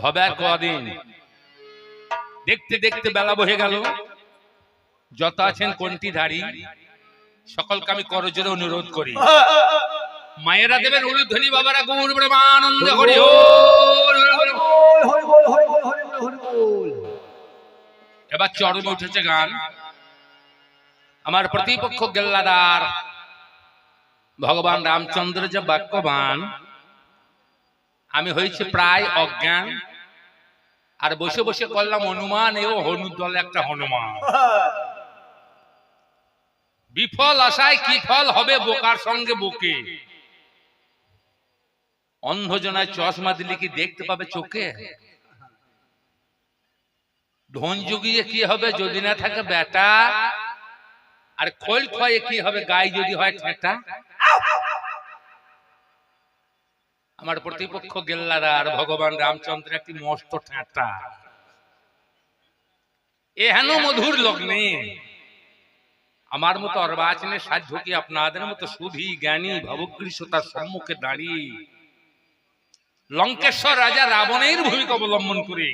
ভবে আর কদিন। দেখতে দেখতে বেলা বহে গেল। যত আছেন কোনটি ধারী, সকলকে আমি করজোরে অনুরোধ করি। মায়েরা দেবেন উলুধ্বনি বাবারা গৌর আনন্দ করি এবার চরমে উঠেছে গান। আমার প্রতিপক্ষ গেল্লাদার, ভগবান রামচন্দ্র যে বাক্যবান আমি হয়েছি প্রায় অজ্ঞান। আর বসে বসে করলাম অনুমান এও হনুর দল একটা হনুমান। বিফল আশায় কি ফল হবে বোকার সঙ্গে বোকে? অন্ধজনায় চশমা দিলে কি দেখতে পাবে চোখে? ধন জুগিয়ে কি হবে যদি না থাকে বেটা আর খোল খয়ে কি হবে গায়ে যদি হয় ঠেটা? আমার প্রতিপক্ষ গেল্লাদার ভগবান রামচন্দ্র একটি মস্ত ঠেটা। এহেন মধুর লগ্নে। আমার মতো অর্বাচনের সাধ্য কি আপনাদের মতো সুধী জ্ঞানী ভবকৃষ্ণতার সম্মুখে দাঁড়িয়ে লঙ্কেশ্বর রাজা রাবণের ভূমিকা অবলম্বন করে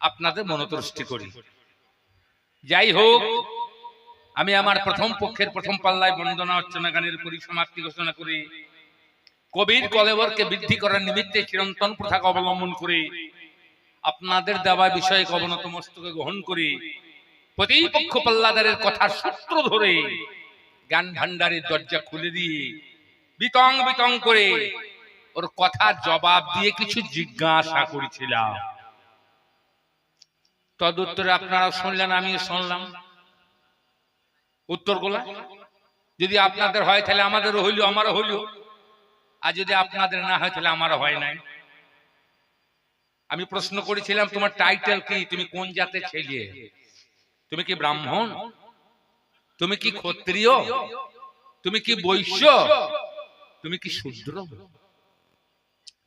আপনাদের মনোতৃষ্টি করি। যাই হোক, আমি আমার প্রথম পক্ষের প্রথম পাল্লায় বন্দনা অর্চনা গানের পরিসমাপ্তি ঘোষণা করে। কবির কলেবরকে বৃদ্ধি করার নিমিত্তে চিরন্তন প্রথাকে অবলম্বন করে। আপনাদের দেওয়া বিষয়ে অবনত মস্তকে গ্রহণ করে। প্রতিপক্ষ পাল্লাদারের কথার সূত্র ধরে। জ্ঞান ভান্ডারের দরজা খুলে দিয়ে বিতং বিতং করে ওর কথার জবাব দিয়ে কিছু জিজ্ঞাসা করেছিলাম। তদুত্তরে আপনারা শুনলেন আমিও শুনলাম। উত্তরগুলা যদি আপনাদের হয় তাহলে আমাদেরও হইল আমারও হইল। আর যদি আপনাদের না হয়, তাহলে আমারও হয় নাই। আমি প্রশ্ন করেছিলাম, তোমার টাইটেল কি? তুমি কোন জাতের ছেলে? তুমি কি ব্রাহ্মণ? তুমি কি ক্ষত্রিয়? তুমি কি বৈশ্য? তুমি কি শূদ্র?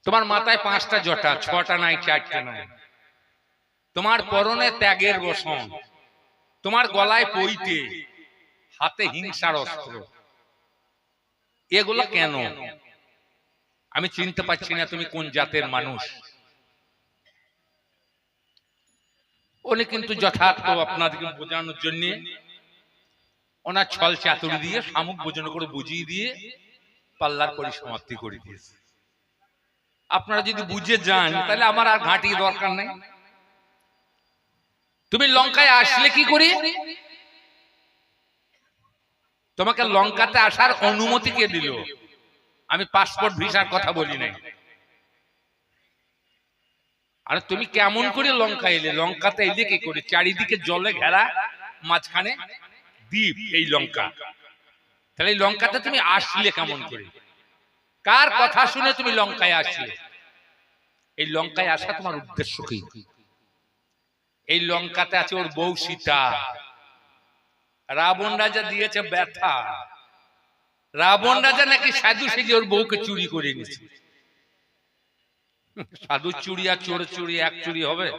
তোমার মাথায় পাঁচটা জটা, ছটা নাই, চারটা নাই। তোমার পরনে ত্যাগের বসন, তোমার গলায় পইতে হাতে হিংসার অস্ত্র। এগুলো কেন? আমি চিনতে পারছি না তুমি কোন জাতের মানুষ। উনি কিন্তু যথার্থ আপনাদেরকে বোঝানোর জন্য ওনার ছল চাতুরি দিয়ে শামুক বোঝানো করে বুঝিয়ে দিয়ে পাল্লার পরিসমাপ্তি করে দিয়েছে। আপনারা যদি বুঝে যান তাহলে আমার আর ঘাঁটি দরকার নেই। তুমি লঙ্কায় আসলে কি করি? তোমাকে লঙ্কাতে আসার অনুমতি কে দিল? আমি পাসপোর্ট ভিসার কথা বলি নাই। আরে তুমি কেমন করে লঙ্কা এলে? লঙ্কাতে এলে কি করে? চারিদিকে জলে ঘেরা, মাঝখানে দ্বীপ এই লঙ্কা। তাহলে লঙ্কাতে তুমি আসলে কেমন করে? কার কথা শুনে তুমি লঙ্কায় আসলে? এই লঙ্কায় আসা তোমার উদ্দেশ্য কি? এই লঙ্কাতে আছে ওর বউ সীতা। রাবণ রাজা দিয়েছে ব্যথা। রাবণ রাজা নাকি সাধু সেজে ওর বউকে চুরি করে নিয়েছে সাধু চুরি আর চোর চুরি এক চুরি হবে?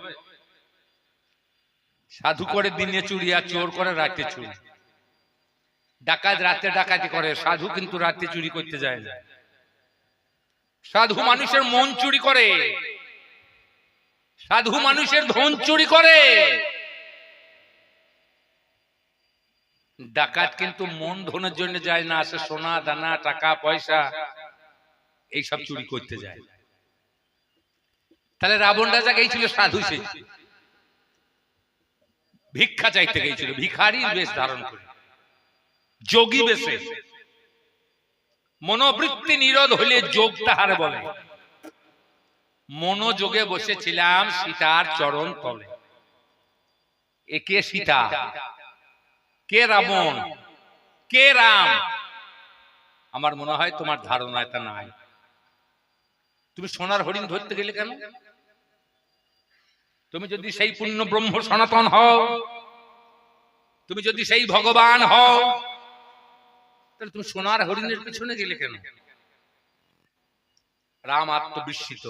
সাধু করে দিনে চুরি আর চোর করে রাতে চুরি। ডাকাত রাতে ডাকাতি করে সাধু কিন্তু রাতে চুরি করতে যায় না। সাধু মানুষের মন চুরি করে। সাধু মানুষের ধন চুরি করে। ডাকাত কিন্তু মন ধনের জন্য যায় না আসে সোনা, দানা, টাকা, পয়সা, এইসব চুরি করতে যায়। তাহলে রাবণ রাজা গেছিল সাধু সে। ভিক্ষা চাইতে গেছিল, ভিখারির বেশ ধারণ করে। যোগী বেশে। মনোবৃত্তি নিরোধ হলে যোগ তাহার বলে। মনোযোগে বসেছিলাম সীতার চরণ তলে। একে সীতা। কে রাবণ কে রাম? আমার মনে হয় তোমার ধারণা এটা নাই। তুমি সোনার হরিণ ধরতে গেলে কেন? তুমি যদি সেই পূর্ণ ব্রহ্ম সনাতন হও তুমি যদি সেই ভগবান হও তাহলে তুমি সোনার হরিণের পিছনে গেলে কেন? রাম আত্মবিস্মিত।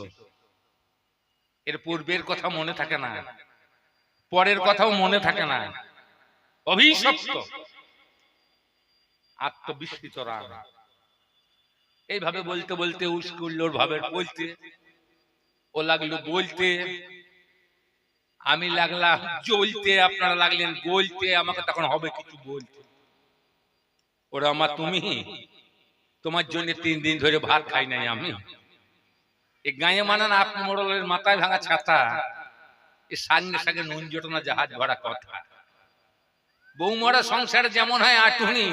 এর পূর্বের কথা মনে থাকে না পরের কথাও মনে থাকে না। অভিশপ্ত। আত্মবিস্মিত রাম এইভাবে বলতে বলতে উস্কুল্লোর ভাবে বলতে, ও লাগল বলতে, আমি লাগলাম জ্বলতে, আপনারা লাগলেন গলতে, আমাকে তখন হবে কিছু বলতে। ওরা আমার তুমি? তোমার জন্য তিন দিন ধরে ভাত খাই নাই আমি। এই গায়ে মানান আপনি মোড়লের মাথায় ভাঙা ছাতা, এ সাঙ্গে সাঙ্গে নুন জোটনা জাহাজ ভরা কথা। বৌমরা সংসারে যেমন হয় আটুনি।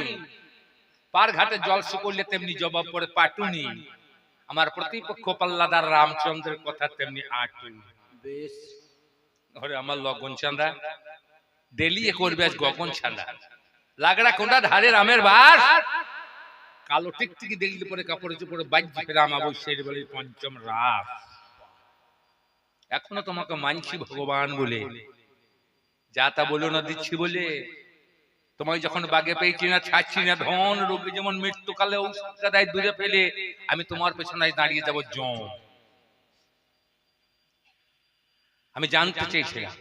পার ঘাটে জল শুকরলে তেমনি জবাব পড়ে পাটুনি। আমার প্রতিপক্ষ পাল্লাদার রামচন্দ্রের কথা তেমনি আটুনি। বেশ। ঘরে আমার লগন চাঁদা। ডেলি করবে আজ গগন ছাঁদা লাগড়া কোনটা ধারে রামের বাস কালো টিকটিকি দেখলে পরে কাপড়ে চোপড়ে বাজ্য রাম অবশ্যই বলে পঞ্চম এখনও তোমাকে মানছি ভগবান বলে। যা তা বলো না দিচ্ছি বলে। তোমায় যখন বাগে পেয়েছি না, ছাড়ছি না, ধন রোগী যেমন মৃত্যুকালে ঔষধটা দেয় দূরে ফেলে আমি তোমার পেছনে দাঁড়িয়ে যাব জম। আমি জানতে চেয়েছিলাম।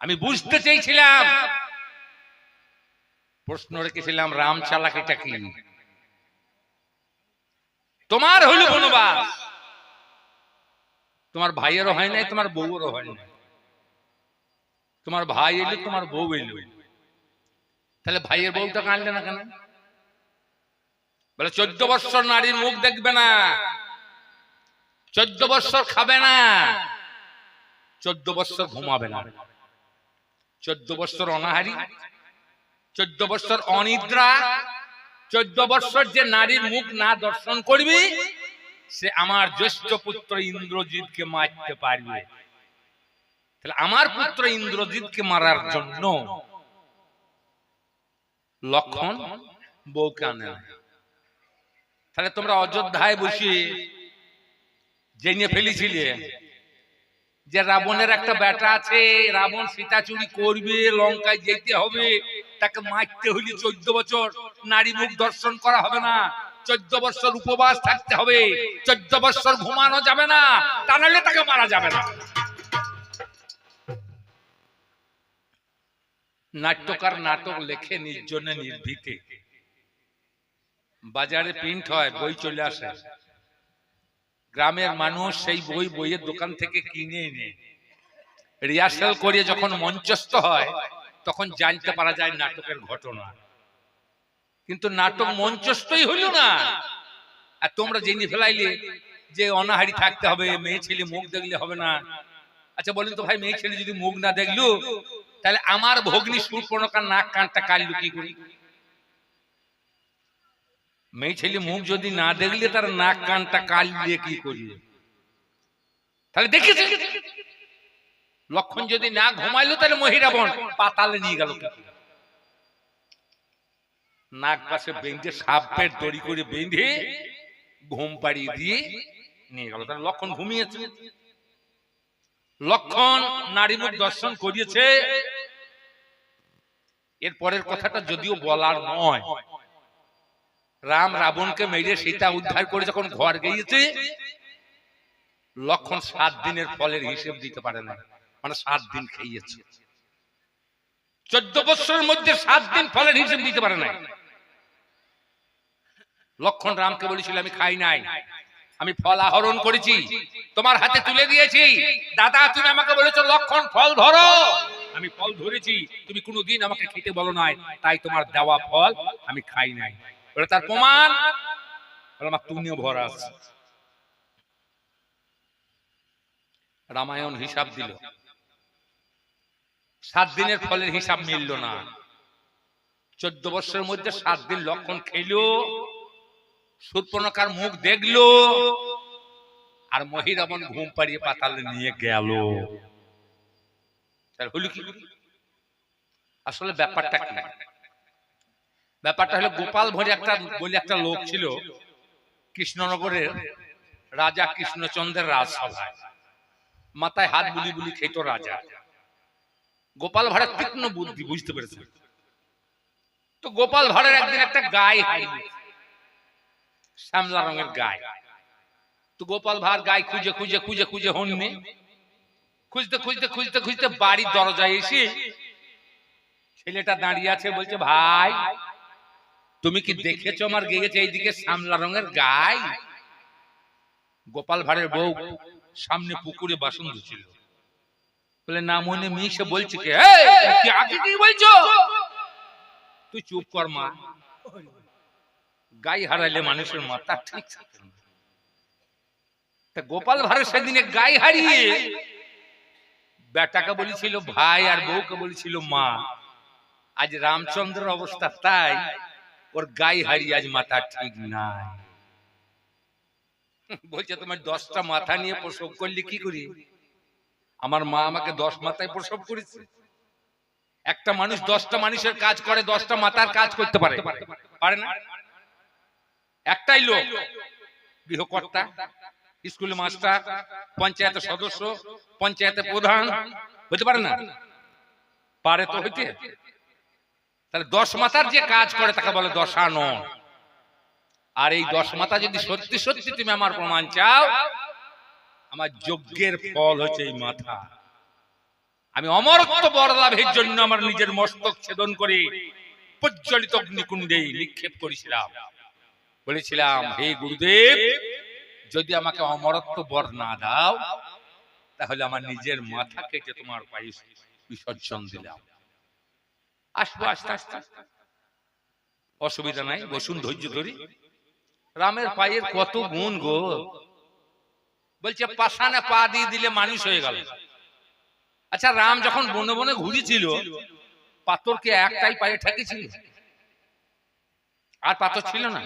আমি বুঝতে চেয়েছিলাম। প্রশ্ন রেখেছিলাম, রাম চালাকিটা কি? তোমার হইল বনবাস। তোমার ভাইয়েরও হয় নাই, তোমার বউয়েরও হয় নাই। তোমার ভাই এলো, তোমার বউ এলো। তাহলে ভাইয়ের বউটা কাঁদলে না কেন? বলে, চোদ্দ বৎসর নারীর মুখ দেখবে না। চোদ্দ বৎসর খাবে না। চোদ্দ বৎসর ঘুমাবে না। চোদ্দ বৎসর অনাহারি। চোদ্দ বৎসর অনিদ্রা। চোদ্দ বৎসর যে নারীর মুখ না দর্শন করবি, সে আমার জ্যেষ্ঠ পুত্র ইন্দ্রজিৎকে মারতে পারবে। তাহলে আমার পুত্র ইন্দ্রজিৎকে মারার জন্য লক্ষণ বউকে আনে তাহলে তোমরা অযোধ্যায় বসে জেনে ফেলেছিলে যে রাবণের একটা বেটা আছে রাবণ সীতা চুরি করবে লঙ্কায় যেতে হবে তাকে মারতে হইলে চোদ্দ বছর নারী মুখ দর্শন করা হবে না চোদ্দ বছর উপবাস থাকতে হবে চোদ্দ বছর ঘুমানো যাবে না তা নাহলে তাকে মারা যাবে না। নাট্যকার নাটক লেখে নির্জনে নির্ভীতে বাজারে প্রিন্ট হয়, বই চলে আসে। গ্রামের মানুষ সেই বই বইয়ের দোকান থেকে কিনে এনে রিহার্সাল করে যখন মঞ্চস্থ হয়, তখন জানতে পারা যায় নাটকের ঘটনা। কিন্তু নাটক মঞ্চস্থই হইল না। আর তোমরা জেনে ফেলাইলে যে অনাহারি থাকতে হবে, মেয়ে ছেলে মুখ দেখলে হবে না। আচ্ছা বলেন তো ভাই, মেয়ে ছেলে যদি মুখ না দেখল তাহলে আমার ভগ্নি সুরপণকার নাক কানটা কাটলো কি করি। মেয়ে ছেলে মুখ যদি না দেখলে তার নাক কানটা কাল কি করি। তাহলে দেখেছি? লক্ষণ যদি না ঘুমাইলো তাহলে মহিরা বন পাতালে নিয়ে গেল নাক পাশে বেঁধে সাপের দড়ি করে বেঁধে ঘুম পাড়িয়ে দিয়ে নিয়ে গেল। তাহলে লক্ষণ ঘুমিয়েছে। লক্ষণ নারী মুখ দর্শন করিয়েছে। এর পরের কথাটা যদিও বলার নয়। রাম রাবণকে মেরে সীতা উদ্ধার করে যখন ঘর গিয়েছে লক্ষণ সাত দিনের ফলের হিসেব দিতে পারে না মানে সাত দিন খেয়েছে চোদ্দ বছরের মধ্যে সাত দিন ফলের হিসেব দিতে পারে না লক্ষণ রামকে বলেছিল, আমি খাই নাই। আমি ফল আহরণ করেছি। তোমার হাতে তুলে দিয়েছি। দাদা, তুমি আমাকে বলেছ, লক্ষণ, ফল ধরো। আমি ফল ধরেছি। তুমি কোনোদিন আমাকে খেতে বলো নাই। তাই তোমার দেওয়া ফল আমি খাই নাই। বলে তার প্রমাণ? আমার তুমিও ভরা আছে। রামায়ণ হিসাব দিল। সাত দিনের ফলের হিসাব মিলল না। চোদ্দ বছরের মধ্যে সাত দিন লক্ষণ খেলো। সুর্পণকার মুখ দেখল, আর মহিরাবন ঘুম পাড়িয়ে পাতালে নিয়ে গেল। হলো কি? আসলে ব্যাপারটা কি? ব্যাপারটা হলো গোপাল ভরে একটা বলে একটা লোক ছিল, কৃষ্ণনগরের রাজা কৃষ্ণচন্দ্রের রাজসভায়। মাথায় হাত বুলি বুলি খেত রাজা। গোপাল ভাড়ের তীক্ষ্ণ বুদ্ধি, বুঝতে পেরেছে তো গোপাল ভাড়ের একদিন একটা গায়ে হারিয়ে শ্যামলা রঙের গায়ে তো গোপাল ভাড় গায়ে খুঁজে খুঁজে খুঁজে খুঁজে হননি খুঁজতে খুঁজতে খুঁজতে খুঁজতে বাড়ির দরজায় এসে ছেলেটা দাঁড়িয়ে আছে বলছে ভাই তুমি কি দেখেছ আমার গেয়েছে এইদিকে শ্যামলা রঙের গায়ে গোপাল ভাড়ের বউ সামনে পুকুরে বাসন ধুছিল। বলে না মনে মিশে বলছে কি? "এই, কি আগে কি বলছো? তুই চুপ কর মা গাই হারাইলে মানুষের মাথা ঠিক থাকে না। তা গোপাল ভাঁড় সেদিনে গাই হারিয়ে বেটাকে বলেছিল ভাই আর বউকে বলেছিল মা। আজ রামচন্দ্রের অবস্থা তাই ওর গাই হারিয়ে আজ মাথা ঠিক নাই। বলছে তোমার দশটা মাথা নিয়ে প্রসব করলে কি করি? আমার মা আমাকে দশ মাথায় প্রসব করেছে। একটা মানুষ দশটা মানুষের কাজ করে দশটা মাথার কাজ করতে পারে। পারে না? একটাই লোক গৃহকর্তা স্কুল মাস্টার পঞ্চায়েতের সদস্য পঞ্চায়েতের প্রধান হতে পারে না? পারে তো হইতে। তাহলে দশ মাথার যে কাজ করে তাকে বলে দশানো আর এই দশ মাথা যদি সত্যি সত্যি তুমি আমার প্রমাণ চাও আমার যজ্ঞের ফল হচ্ছে এই মাথা। আমি অমরত্ব বর লাভের জন্য আমার নিজের মস্তক ছেদন করে। প্রজ্বলিত অগ্নিকুণ্ডে নিক্ষেপ করেছিলাম। বলেছিলাম হে গুরুদেব যদি আমাকে অমরত্ব বর না দাও তাহলে আমার নিজের মাথা কেটে তোমার পায়ে বিসর্জন দিলাম। আসব আস্তে আস্তে। অসুবিধা নাই বসুন ধৈর্য ধরি। রামের পায়ের কত গুণ গো। বলছে পাশানে পা দিয়ে দিলে মানুষ হয়ে গেল। আচ্ছা রাম যখন বনে বনে ঘুরেছিল পাথরকে একটাই পায়ে ঠেকেছিল? আর পাথর ছিল না।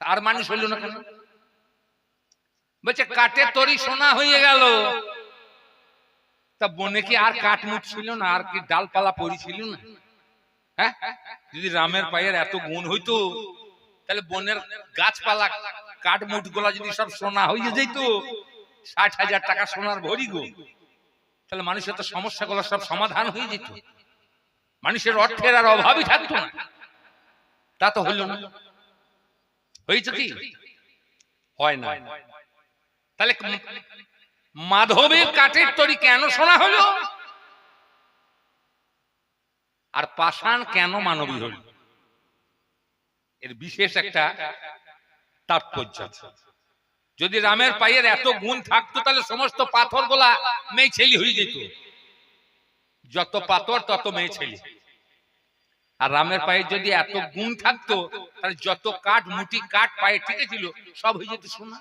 আর মানুষ হইল না কেন? বলছে কাঠে তরি সোনা হয়ে গেল। তা বনে কি আর কাঠ মুঠ ছিল না? আর কি ডালপালা পরি ছিল না? হ্যাঁ? যদি রামের পায়ের এত গুণ হইতো তাহলে বনের গাছপালা কাঠ মুঠগুলা যদি সব সোনা হয়ে যেত ষাট হাজার টাকা সোনার ভরি গো। তাহলে মানুষের তো সমস্যাগুলো সব সমাধান হয়ে যেত। মানুষের অর্থের আর অভাবই থাকতো না। তা তো হইল না। হয়েছে কি? হয় না তাহলে মাধবের কাঠের তরি কেন শোনা হলো? আর পাষাণ কেন মানবী হল? এর বিশেষ একটা তাৎপর্য আছে। যদি রামের পায়ের এত গুণ থাকতো তাহলে সমস্ত পাথর গোলা মেয়ে ছেলি হয়ে যেত। যত পাথর তত মেয়ে ছেলি। আর রামের পায়ে যদি এত গুণ থাকতো, তাহলে যত কাঠ, মুটি কাঠ পায়ে ঠিক ছিল, সব হয়ে যেত সোনা।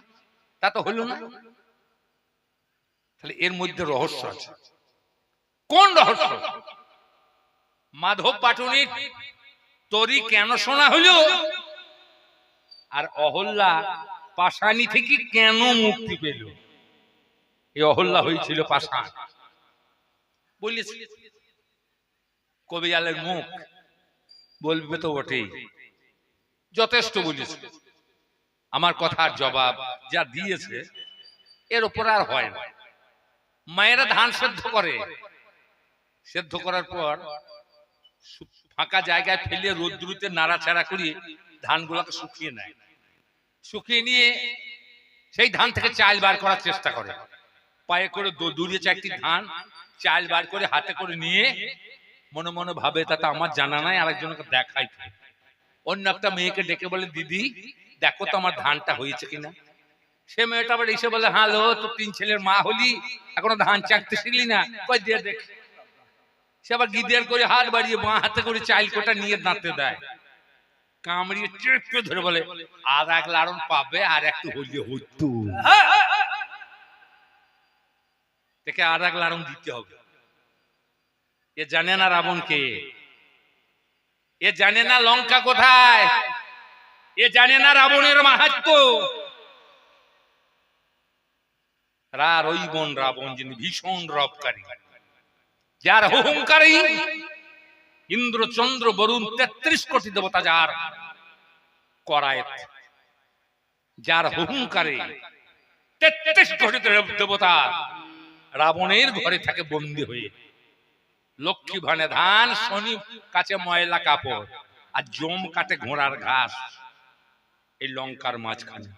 তা তো হলো না। তাহলে এর মধ্যে রহস্য আছে। কোন রহস্য? মাধব পাটুনির তরি কেন শোনা হলো? আর অহল্যা পাশানি থেকে কেন মুক্তি পেল? এই অহল্যা হয়েছিল পাশান বলেছি কবিয়ালের মুখ। বলবে তো বটেই। যথেষ্ট বলেছে। আমার কথার জবাব যা দিয়েছে এর উপর আর হয় না। মায়েরা ধান সেদ্ধ করে। সেদ্ধ করার পর ফাঁকা জায়গায় ফেলে রোদ্রুতে নাড়াচাড়া করিয়ে ধানগুলোকে শুকিয়ে নেয়। শুকিয়ে নিয়ে সেই ধান থেকে চাল বার করার চেষ্টা করে। পায়ে করে দূরে চারটি ধান চাল বার করে হাতে করে নিয়ে মনে মনে ভাবে তাতে আমার জানা নাই আরেকজনকে দেখাই অন্য একটা মেয়েকে ডেকে বলে দিদি দেখো তো আমার ধানটা হয়েছে কিনা। সে মেয়েটা আবার এসে বলে হ্যালো তো তিন ছেলের মা হলি এখনও ধান চাকতে শিখলি না। কই দিয়ে দেখ। সে আবার গিদের করে হাত বাড়িয়ে বাঁ হাতে করে চাইল কোটা নিয়ে দাঁতে দেয়। কামড়িয়ে চেপে ধরে বলে আর এক লাড়ন পাবে আর একটু হইলে হইতো। থেকে আর এক লাড়ন দিতে হবে। এ জানে না রাবণকে। এ জানে না লঙ্কা কোথায়। এ জানে না রাবণের মাহাত্ম। রাবণ যিনি ভীষণ রবকারী যার অহংকারী ইন্দ্র চন্দ্র বরুণ তেত্রিশ কোটি দেবতা যার করায় যার অহংকারে তেত্রিশ কোটি দেবতা রাবণের ঘরে থাকে বন্দী হয়ে। লক্ষ্মী ভানে ধান, শনি কাছে ময়লা কাপড়, আর জম কাটে ঘোড়ার ঘাস এই লঙ্কার মাঝখানে।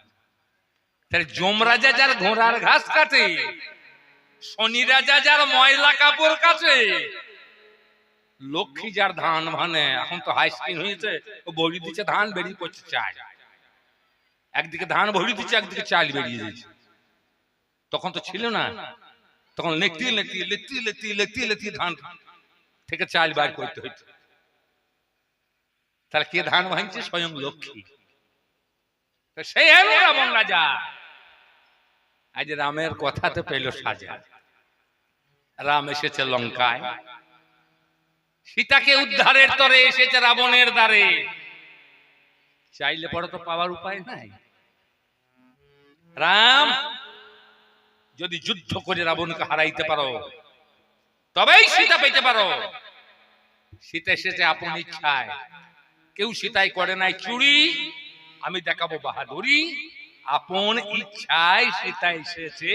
তাহলে জম রাজা যার ঘোড়ার ঘাস কাটে, শনি রাজা যার ময়লা কাপড় কাটে, লক্ষ্মী যার ধান ভানে, এখন তো হাই স্কিন হয়েছে, ও বড়ি দিচ্ছে, ধান বেরিয়ে পড়ছে, চাল। একদিকে ধান ভরি দিচ্ছে, একদিকে চাল বেরিয়ে যাচ্ছে তখন তো ছিল না। তখন লেতি লেতি লেতি লেতি লেতি লেতি ধান। থেকে চাল বার করতে হইতো। তাহলে কে ধান ভাঙছে? স্বয়ং লক্ষ্মী। সেই হলো রাবণ রাজা। আজ রামের কথাতে পেল সাজা। রাম এসেছে লঙ্কায়। সীতাকে উদ্ধারের তরে এসেছে রাবণের দ্বারে। চাইলে পরে তো পাওয়ার উপায় নাই। রাম যদি যুদ্ধ করে রাবণকে হারাইতে পারো। তবেই সীতা পেতে পারো। সীতা এসেছে আপন ইচ্ছায়। কেউ সীতাই করে নাই চুরি। আমি দেখাবো বাহাদুরি। আপন ইচ্ছায় সীতা এসেছে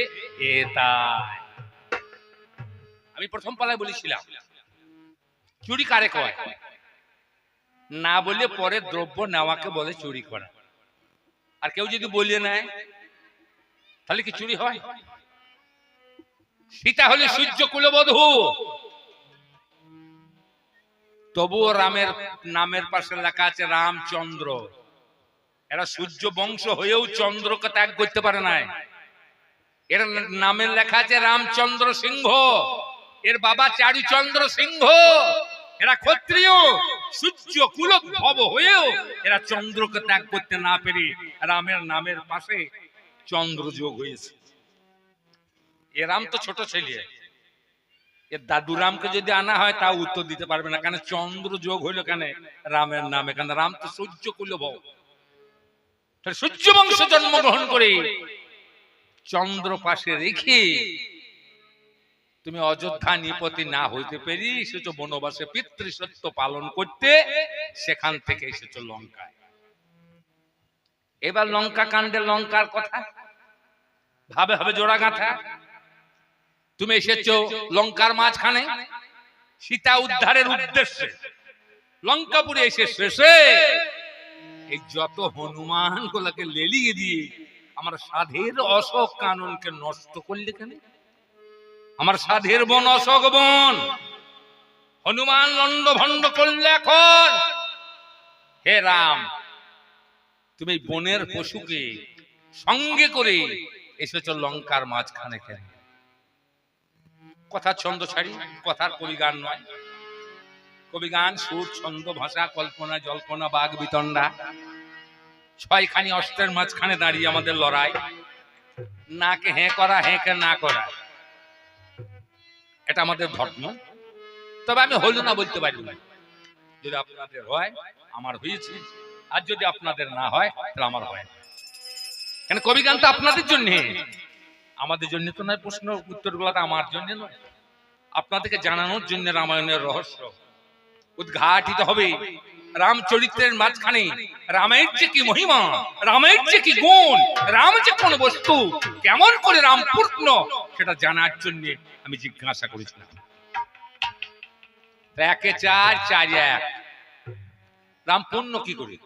আমি প্রথম পালায় বলেছিলাম, চুরি কারে কয় না বলে পরে দ্রব্য নেওয়াকে বলে চুরি করা। আর কেউ যদি বলিয়ে নেয়, তাহলে কি চুরি হয়? সীতা হলে সূর্য কুলবধূ। তবুও রামের নামের পাশে লেখা আছে রামচন্দ্র। এরা সূর্য বংশ হয়েও চন্দ্রকে ত্যাগ করতে পারে নাই। এর নামের লেখা আছে রামচন্দ্র সিংহ। এর বাবা চারুচন্দ্র সিংহ। এরা ক্ষত্রিয়। সূর্য কুলভব হয়েও এরা চন্দ্রকে ত্যাগ করতে না পেরে রামের নামের পাশে চন্দ্র যোগ হয়েছে। এ রাম তো ছোট ছেলে। এর দাদু রামকে যদি আনা হয় তা উত্তর দিতে পারবে না। কেন? চন্দ্র যোগ হইল কেন? রামের নামে। কেন? রাম তো সূর্য কুলভ সূর্য বংশ জন্মগ্রহণ করে চন্দ্র পাশে রেখে তুমি অযোধ্যা নিপতি না হইতে পেরি এসেছ বনবাসে পিতৃসত্য পালন করতে। সেখান থেকে এসেছ লঙ্কায়। এবার লঙ্কা কাণ্ডে লঙ্কার কথা। ভাবে হবে জোড়া গাঁথা। তুমি এসেছ লঙ্কার মাঝখানে? সীতা উদ্ধারের উদ্দেশ্যে। লঙ্কাপুরে এসে শেষে এই যত হনুমান গুলাকে লেলিয়ে দিয়ে আমার সাধের অশোক কাননকে নষ্ট করলে কেন? আমার সাধের বন অশোক বন হনুমান লন্ড ভন্ড করলে এখন। হে রাম তুমি বনের পশুকে সঙ্গে করে এসেছ লঙ্কার মাঝখানে কেন? কথা ছন্দ ছাড়ি কথার কবিগান নয়। কবিগান সুর, ছন্দ, ভাষা, কল্পনা, জল্পনা বাঘ বিতণ্ডা। ছয়খানি অস্ত্রের মাঝখানে দাঁড়িয়ে আমাদের লড়াই। নাকে হ্যাঁ করা হ্যাঁকে না করা। এটা আমাদের ধর্ম। তবে আমি হইল না বলতে পারি না। যদি আপনাদের হয়, আমার হয়েছে। আর যদি আপনাদের না হয়, তাহলে আমার হয়। কেন কবিগান তো আপনাদের জন্য? আমাদের জন্য তো নয়, প্রশ্ন, উত্তরগুলো আমার জন্য নয়। আপনাদেরকে জানানোর জন্য রামায়ণের রহস্য উদ্ঘাটিত হবে রামচরিত্রের মাঝখানে। রামের যে কি মহিমা, রামের যে কি গুণ, রাম যে কোন বস্তু, কেমন করে রাম পূর্ণ, সেটা জানার জন্য আমি জিজ্ঞাসা করেছিলাম। একে চার চার এক। রাম পূর্ণ কি করে?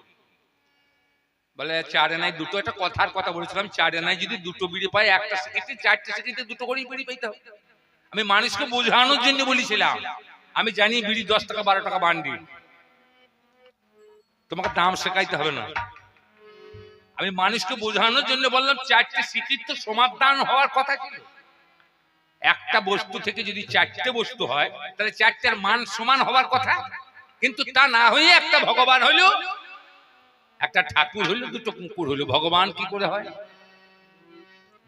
বলে চারে নাই দুটো একটা কথার কথা বলেছিলাম, চারে নাই যদি দুটো বিড়ি পাই একটা সেকেন্ডে, চারটে সেকেন্ডে দুটো করেই বিড়ি পাইতে হবে। আমি মানুষকে বোঝানোর জন্য বলেছিলাম। আমি জানি বিড়ি দশ টাকা, বারো টাকা বান্ডি। তোমাকে দাম শেখাইতে হবে না। আমি মানুষকে বোঝানোর জন্য বললাম, চারটে সিকিট তো সমাধান হওয়ার কথা ছিল। একটা বস্তু থেকে যদি চারটে বস্তু হয়, তাহলে চারটার মান সমান হওয়ার কথা। কিন্তু তা না হয়ে একটা ভগবান হইল একটা ঠাকুর হইল, দুটো কুকুর হইল। ভগবান কি করে হয়?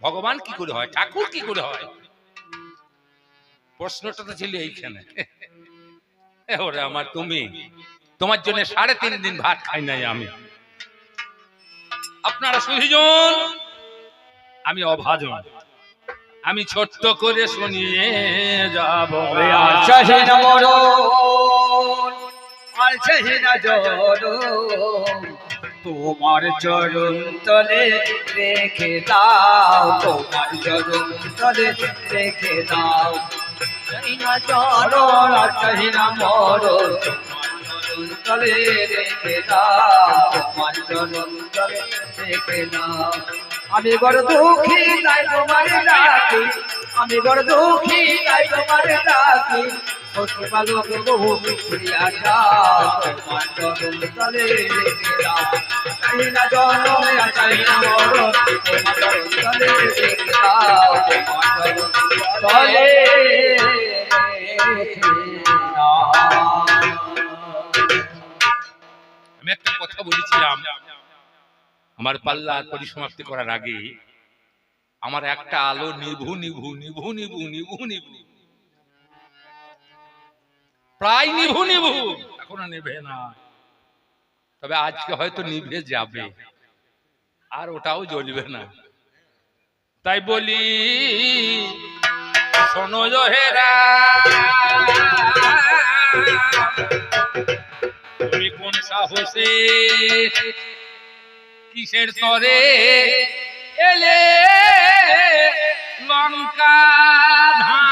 ভগবান কি করে হয়? ঠাকুর কি করে হয়? প্রশ্নটা তো ছিল এইখানে। ওরে আমার, তুমি, তোমার জন্য সাড়ে তিন দিন ভাত খাই নাই আমি। আপনারা সুধিজন আমি অভাজন। আমি ছোট্ট করে শুনিয়ে যাব। আলসহীন জরণ তোমার চরণ তলে রেখে দাও, তোমার চরণ তলে রেখে দাও। চরণ আলসহীন মরণ চরণ তলে রেখে দাও, তোমার চরণ তলে রেখে দাও। আমি বড় দুঃখী, তাই তোমার ডাকি, আমি বড় দুঃখী, তাই তোমার ডাকি। আমি একটা কথা বলেছিলাম। আমার পাল্লার পরিসমাপ্তি করার আগে আমার একটা আলো নিভু নিভু নিভু নিভু নিভু নিভু প্রায় নিভু নিভু। এখনও নিভে না। তবে আজকে হয়তো নিভে যাবে। আর ওটাও জ্বলবে না। তাই বলি শোনো জহেরা। তুমি কোন সাহসে কিসের তরে এলে লঙ্কা ধান?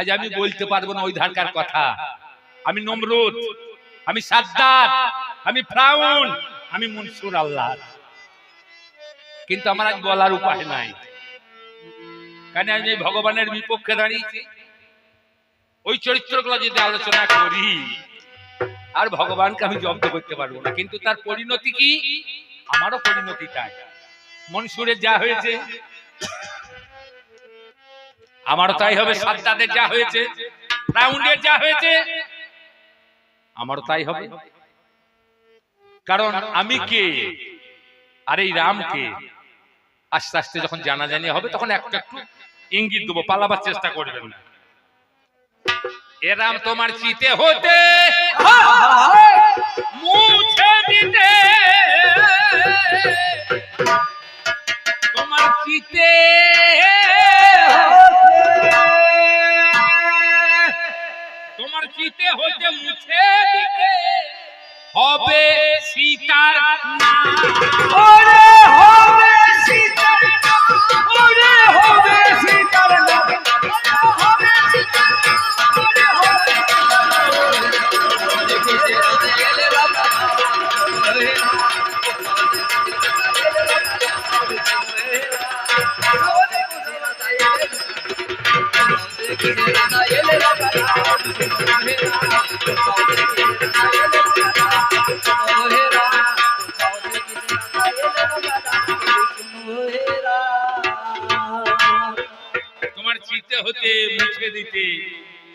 আজ আমি বলতে পারব না ওই ধারকার কথা। আমি নমরুদ আমি সাদ্দাত আমি ফ্রাউন আমি মনসুর আল্লাহ। কিন্তু আমার আজ বলার উপায় নাই। কেন আমি ভগবানের বিপক্ষে দাঁড়িয়েছি? ওই চরিত্রগুলো যদি আলোচনা করি আর ভগবানকে আমি জব্দ করতে পারব না। কিন্তু তার পরিণতি কি? আমারও পরিণতি তাই। মনসুরের যা হয়েছে আমারও তাই হবে সাদ্দাদের যা হয়েছে রাউন্ডের যা হয়েছে আমারও তাই হবে। কারণ আমি কে? আর এই রাম কে? আস্তে আস্তে যখন জানা জানি হবে তখন একটা একটু ইঙ্গিত দেবো পালাবার চেষ্টা করবেন না। এ রাম তোমার চিতে হতে মুছে হতে মুছে দিতে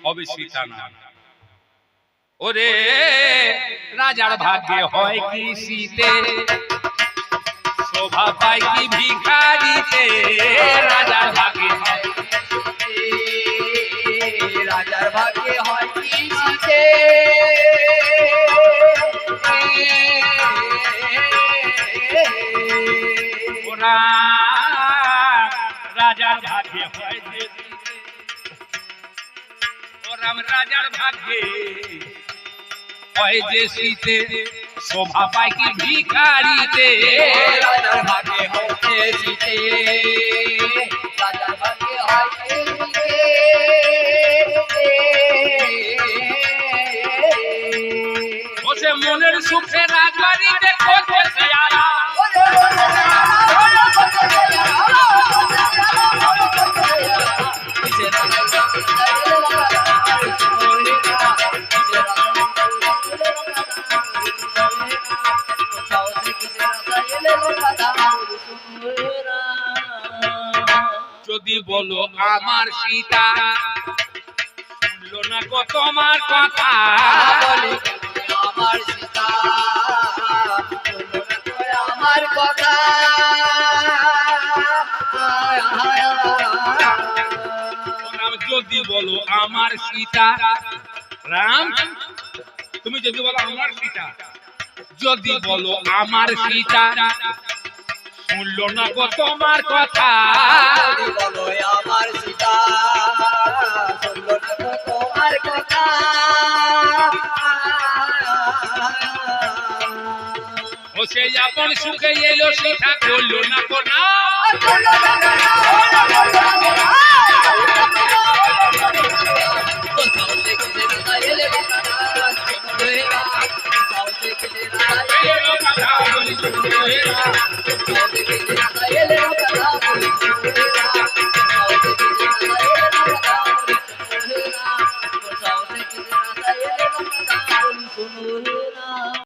হবে সীতা না। ওরে, রাজার ভাগ্যে হয় কি শীতে? শোভা পায় কি ভিখারিতে? রাজার ভাগ্যে হয় ওরাম রাজার ভাগ্যে। হয় যে শীতে শোভা পায় কি ভিখারিতে। রাজার ভাগ্যে হচ্ছে শীতে। রাজার আমার সীতা। শুনলো না গো তোমার কথা? বলি আমার সীতা। আমার কথা? যদি বলো আমার সীতা। রাম তুমি যদি বলো আমার সীতা। যদি বলো আমার সীতা। শুনলো না গো তোমার কথা। আমার তোমার কথা ও সেই আপন সুখে এলো সীতা না গো না। এলো రాముని చూడేరా